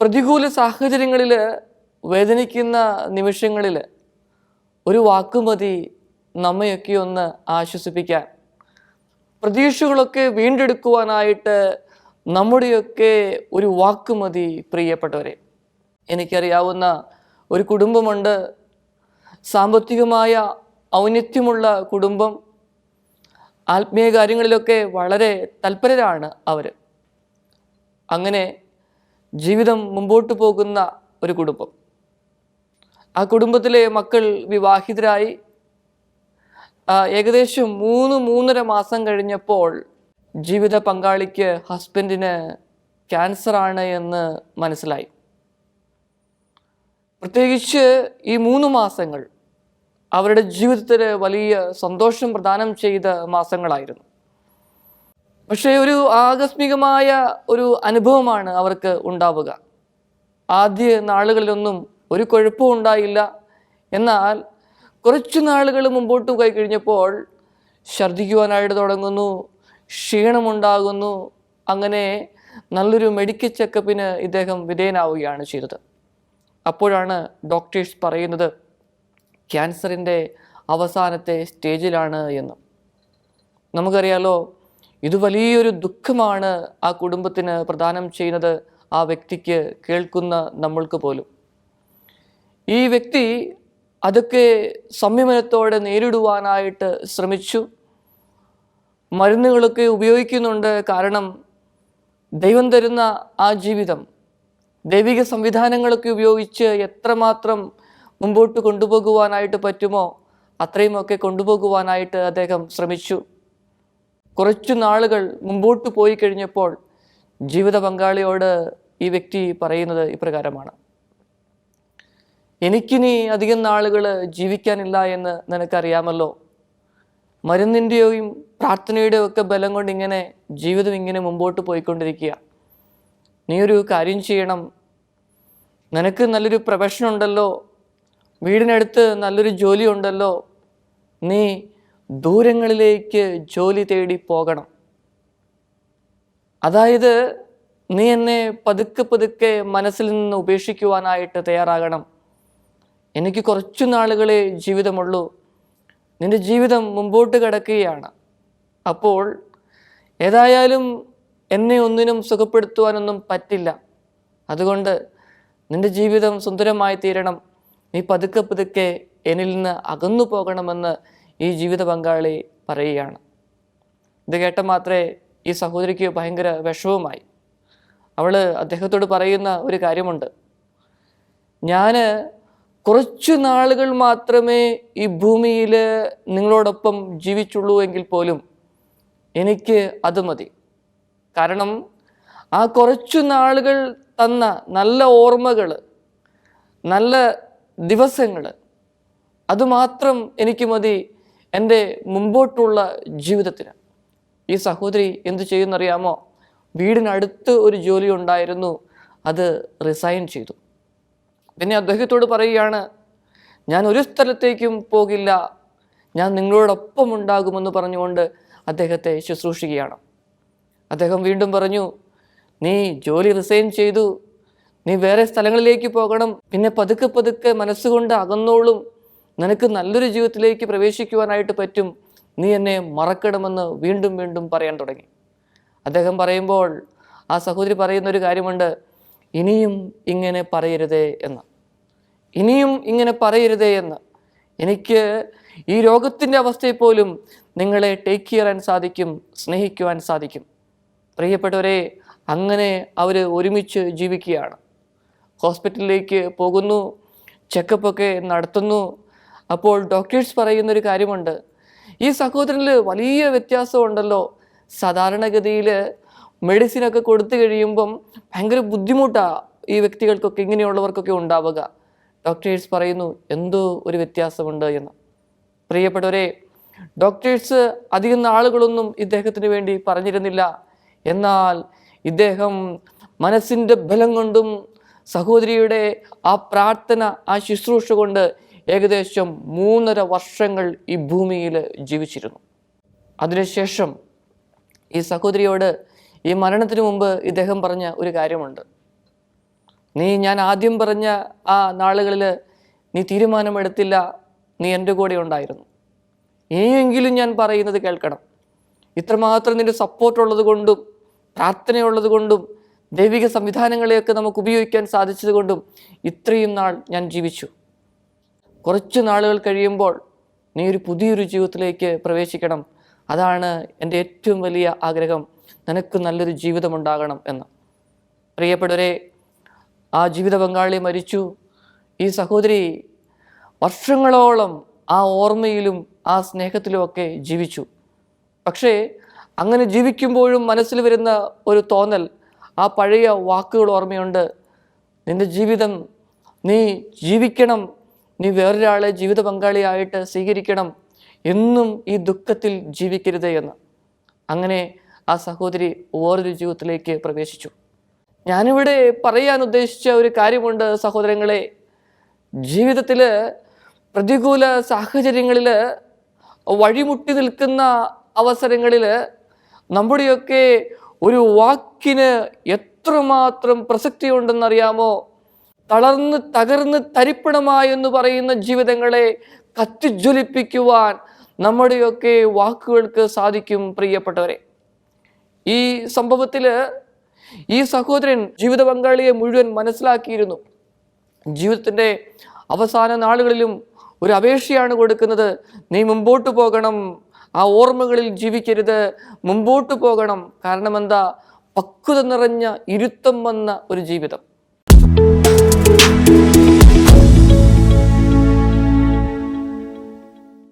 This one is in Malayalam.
പ്രതികൂല സാഹചര്യങ്ങളിൽ വേദനിക്കുന്ന നിമിഷങ്ങളിൽ ഒരു വാക്കുമതി നമ്മയൊക്കെ ഒന്ന് ആശ്വസിപ്പിക്കാൻ പ്രതീക്ഷകളൊക്കെ വീണ്ടെടുക്കുവാനായിട്ട് നമ്മുടെയൊക്കെ ഒരു വാക്കുമതി പ്രിയപ്പെട്ടവരെ എനിക്കറിയാവുന്ന ഒരു കുടുംബമുണ്ട്. സാമ്പത്തികമായ ഔന്നത്യമുള്ള കുടുംബം. ആത്മീയ കാര്യങ്ങളിലൊക്കെ വളരെ തൽപരരാണ് അവർ അങ്ങനെ ജീവിതം മുമ്പോട്ട് പോകുന്ന ഒരു കുടുംബം. ആ കുടുംബത്തിലെ മക്കൾ വിവാഹിതരായി. ഏകദേശം മൂന്ന് മൂന്നര മാസം കഴിഞ്ഞപ്പോൾ ജീവിത പങ്കാളിക്ക് ഹസ്ബൻഡിന് ക്യാൻസറാണ് എന്ന് മനസ്സിലായി. പ്രത്യേകിച്ച് ഈ മൂന്ന് മാസങ്ങൾ അവരുടെ ജീവിതത്തിൽ വലിയ സന്തോഷം പ്രദാനം ചെയ്ത മാസങ്ങളായിരുന്നു. പക്ഷേ ഒരു ആകസ്മികമായ ഒരു അനുഭവമാണ് അവർക്ക് ഉണ്ടാവുക. ആദ്യ നാളുകളിലൊന്നും ഒരു കുഴപ്പവും ഉണ്ടായില്ല. എന്നാൽ കുറച്ച് നാളുകൾ മുമ്പോട്ട് പോയി കഴിഞ്ഞപ്പോൾ ഛർദ്ദിക്കുവാനായിട്ട് തുടങ്ങുന്നു ക്ഷീണമുണ്ടാകുന്നു. അങ്ങനെ നല്ലൊരു മെഡിക്കൽ ചെക്കപ്പിന് ഇദ്ദേഹം വിധേയനാവുകയാണ് ചെയ്തത്. അപ്പോഴാണ് ഡോക്ടേഴ്സ് പറയുന്നത് ക്യാൻസറിന്റെ അവസാനത്തെ സ്റ്റേജിലാണ് എന്ന്. നമുക്കറിയാലോ ഇത് വലിയൊരു ദുഃഖമാണ് ആ കുടുംബത്തിന് പ്രദാനം ചെയ്യുന്നത് ആ വ്യക്തിക്ക് കേൾക്കുന്ന നമ്മൾക്ക് പോലും. ഈ വ്യക്തി അതൊക്കെ സംയമനത്തോടെ നേരിടുവാനായിട്ട് ശ്രമിച്ചു. മരുന്നുകളൊക്കെ ഉപയോഗിക്കുന്നുണ്ട് കാരണം ദൈവം തരുന്ന ആ ജീവിതം ദൈവിക സംവിധാനങ്ങളൊക്കെ ഉപയോഗിച്ച് എത്രമാത്രം മുമ്പോട്ട് കൊണ്ടുപോകുവാനായിട്ട് പറ്റുമോ അത്രയുമൊക്കെ കൊണ്ടുപോകുവാനായിട്ട് അദ്ദേഹം ശ്രമിച്ചു. കുറച്ചു നാളുകൾ മുമ്പോട്ട് പോയി കഴിഞ്ഞപ്പോൾ ജീവിത പങ്കാളിയോട് ഈ വ്യക്തി പറയുന്നത് ഇപ്രകാരമാണ്. എനിക്കിനി അധികം നാളുകൾ ജീവിക്കാനില്ല എന്ന് നിനക്കറിയാമല്ലോ. മരുന്നിന്റെയും പ്രാർത്ഥനയുടെയും ഒക്കെ ബലം കൊണ്ട് ഇങ്ങനെ ജീവിതം ഇങ്ങനെ മുമ്പോട്ട് പോയിക്കൊണ്ടിരിക്കുക. നീ ഒരു കാര്യം ചെയ്യണം. നിനക്ക് നല്ലൊരു പ്രൊഫഷൻ ഉണ്ടല്ലോ. വീടിനടുത്ത് നല്ലൊരു ജോലി ഉണ്ടല്ലോ. നീ ദൂരങ്ങളിലേക്ക് ജോലി തേടി പോകണം. അതായത് നീ എന്നെ പതുക്കെ പതുക്കെ മനസ്സിൽ നിന്ന് ഉപേക്ഷിക്കുവാനായിട്ട് തയ്യാറാകണം. എനിക്ക് കുറച്ചു നാളുകളെ ജീവിതമുള്ളൂ. നിന്റെ ജീവിതം മുമ്പോട്ട് കിടക്കുകയാണ്. അപ്പോൾ ഏതായാലും എന്നെ ഒന്നിനും സുഖപ്പെടുത്തുവാനൊന്നും പറ്റില്ല. അതുകൊണ്ട് നിന്റെ ജീവിതം സുന്ദരമായി തീരണം. നീ പതുക്കെ പതുക്കെ എന്നിൽ നിന്ന് അകന്നു പോകണമെന്ന് ഈ ജീവിത പങ്കാളി പറയുകയാണ്. ഇത് കേട്ട മാത്രമേ ഈ സഹോദരിക്ക് ഭയങ്കര വിഷമമായി അവൾ അദ്ദേഹത്തോട് പറയുന്ന ഒരു കാര്യമുണ്ട്. ഞാൻ കുറച്ചു നാളുകൾ മാത്രമേ ഈ ഭൂമിയിൽ നിങ്ങളോടൊപ്പം ജീവിച്ചുള്ളൂ എങ്കിൽ പോലും എനിക്ക് അത് മതി. കാരണം ആ കുറച്ചു നാളുകൾ തന്ന നല്ല ഓർമ്മകൾ നല്ല ദിവസങ്ങൾ അതുമാത്രം എനിക്ക് മതി എന്റെ മുമ്പോട്ടുള്ള ജീവിതത്തിന്. ഈ സഹോദരി എന്തു ചെയ്യുന്നറിയാമോ വീടിനടുത്ത് ഒരു ജോലി ഉണ്ടായിരുന്നു. അത് റിസൈൻ ചെയ്തു. പിന്നെ അദ്ദേഹത്തോട് പറയുകയാണ് ഞാൻ ഒരു സ്ഥലത്തേക്കും പോകില്ല. ഞാൻ നിങ്ങളോടൊപ്പം ഉണ്ടാകുമെന്ന് പറഞ്ഞുകൊണ്ട് അദ്ദേഹത്തെ ശുശ്രൂഷിക്കുകയാണ്. അദ്ദേഹം വീണ്ടും പറഞ്ഞു നീ ജോലി റിസൈൻ ചെയ്തു. നീ വേറെ സ്ഥലങ്ങളിലേക്ക് പോകണം. പിന്നെ പതുക്കെ പതുക്കെ മനസ്സുകൊണ്ട് അകന്നോളും. നിനക്ക് നല്ലൊരു ജീവിതത്തിലേക്ക് പ്രവേശിക്കുവാനായിട്ട് പറ്റും. നീ എന്നെ മറക്കണമെന്ന് വീണ്ടും വീണ്ടും പറയാൻ തുടങ്ങി. അദ്ദേഹം പറയുമ്പോൾ ആ സഹോദരി പറയുന്ന ഒരു കാര്യമുണ്ട്. ഇനിയും ഇങ്ങനെ പറയരുതേ എന്ന്. ഇനിയും ഇങ്ങനെ പറയരുതേ എന്ന്. എനിക്ക് ഈ രോഗത്തിന്റെ അവസ്ഥയിൽ പോലും നിങ്ങളെ ടേക്ക് ചെയ്യാൻ സാധിക്കും സ്നേഹിക്കുവാൻ സാധിക്കും. പ്രിയപ്പെട്ടവരെ അങ്ങനെ അവർ ഒരുമിച്ച് ജീവിക്കുകയാണ്. ഹോസ്പിറ്റലിലേക്ക് പോകുന്നു ചെക്കപ്പൊക്കെ നടത്തുന്നു അപ്പോൾ ഡോക്ടേഴ്സ് പറയുന്നൊരു കാര്യമുണ്ട്. ഈ സഹോദരനിൽ വലിയ വ്യത്യാസമുണ്ടല്ലോ. സാധാരണഗതിയിൽ മെഡിസിനൊക്കെ കൊടുത്തു കഴിയുമ്പം ഭയങ്കര ബുദ്ധിമുട്ടാണ് ഈ വ്യക്തികൾക്കൊക്കെ ഇങ്ങനെയുള്ളവർക്കൊക്കെ ഉണ്ടാവുക. ഡോക്ടേഴ്സ് പറയുന്നു എന്തോ ഒരു വ്യത്യാസമുണ്ട് എന്ന്. പ്രിയപ്പെട്ടവരെ ഡോക്ടേഴ്സ് അധികം നാളുകളൊന്നും ഇദ്ദേഹത്തിന് വേണ്ടി പറഞ്ഞിരുന്നില്ല. എന്നാൽ ഇദ്ദേഹം മനസ്സിന്റെ ബലം കൊണ്ടും സഹോദരിയുടെ ആ പ്രാർത്ഥന ആ ശുശ്രൂഷ കൊണ്ട് ഏകദേശം മൂന്നര വർഷങ്ങൾ ഈ ഭൂമിയിൽ ജീവിച്ചിരുന്നു. അതിനുശേഷം ഈ സഹോദരിയോട് ഈ മരണത്തിന് മുമ്പ് ഇദ്ദേഹം പറഞ്ഞ ഒരു കാര്യമുണ്ട്. നീ ഞാൻ ആദ്യം പറഞ്ഞ ആ നാളുകളിൽ നീ തീരുമാനമെടുത്തില്ല നീ എന്റെ കൂടെ ഉണ്ടായിരുന്നു. ഇനിയെങ്കിലും ഞാൻ പറയുന്നത് കേൾക്കണം. ഇത്രമാത്രം നിന്റെ സപ്പോർട്ടുള്ളത് കൊണ്ടും പ്രാർത്ഥനയുള്ളത് കൊണ്ടും ദൈവിക സംവിധാനങ്ങളെയൊക്കെ നമുക്ക് ഉപയോഗിക്കാൻ സാധിച്ചത് കൊണ്ടും ഇത്രയും നാൾ ഞാൻ ജീവിച്ചു. കുറച്ച് നാളുകൾ കഴിയുമ്പോൾ നീ ഒരു പുതിയൊരു ജീവിതത്തിലേക്ക് പ്രവേശിക്കണം. അതാണ് എന്റെ ഏറ്റവും വലിയ ആഗ്രഹം. നിനക്ക് നല്ലൊരു ജീവിതമുണ്ടാകണം എന്ന്. പ്രിയപ്പെട്ടവരെ ആ ജീവിത പങ്കാളി മരിച്ചു. ഈ സഹോദരി വർഷങ്ങളോളം ആ ഓർമ്മയിലും ആ സ്നേഹത്തിലുമൊക്കെ ജീവിച്ചു. പക്ഷേ അങ്ങനെ ജീവിക്കുമ്പോഴും മനസ്സിൽ വരുന്ന ഒരു തോന്നൽ ആ പഴയ വാക്കുകൾ ഓർമ്മയുണ്ട്. നിന്റെ ജീവിതം നീ ജീവിക്കണം നീ വേറൊരാളെ ജീവിത പങ്കാളിയായിട്ട് സ്വീകരിക്കണം എന്നും ഈ ദുഃഖത്തിൽ ജീവിക്കരുത് എന്ന്. അങ്ങനെ ആ സഹോദരി വേറൊരു ജീവിതത്തിലേക്ക് പ്രവേശിച്ചു. ഞാനിവിടെ പറയാൻ ഉദ്ദേശിച്ച ഒരു കാര്യമുണ്ട് സഹോദരങ്ങളെ. ജീവിതത്തിൽ പ്രതികൂല സാഹചര്യങ്ങളിൽ വഴിമുട്ടി നിൽക്കുന്ന അവസരങ്ങളിൽ നമ്മുടെയൊക്കെ ഒരു വാക്കിന് എത്രമാത്രം പ്രസക്തിയുണ്ടെന്നറിയാമോ? തളർന്ന് തകർന്ന് തരിപ്പണമായെന്ന് പറയുന്ന ജീവിതങ്ങളെ കത്തിജ്വലിപ്പിക്കുവാൻ നമ്മുടെയൊക്കെ വാക്കുകൾക്ക് സാധിക്കും പ്രിയപ്പെട്ടവരെ. ഈ സംഭവത്തിൽ ഈ സഹോദരൻ ജീവിത പങ്കാളിയെ മുഴുവൻ മനസ്സിലാക്കിയിരുന്നു. ജീവിതത്തിന്റെ അവസാന നാളുകളിലും ഒരു അപേക്ഷയാണ് കൊടുക്കുന്നത് നീ മുമ്പോട്ട് പോകണം ആ ഓർമ്മകളിൽ ജീവിക്കരുത് മുമ്പോട്ട് പോകണം. കാരണം എന്താ പക്വത നിറഞ്ഞ ഇരുത്തം വന്ന ഒരു ജീവിതം.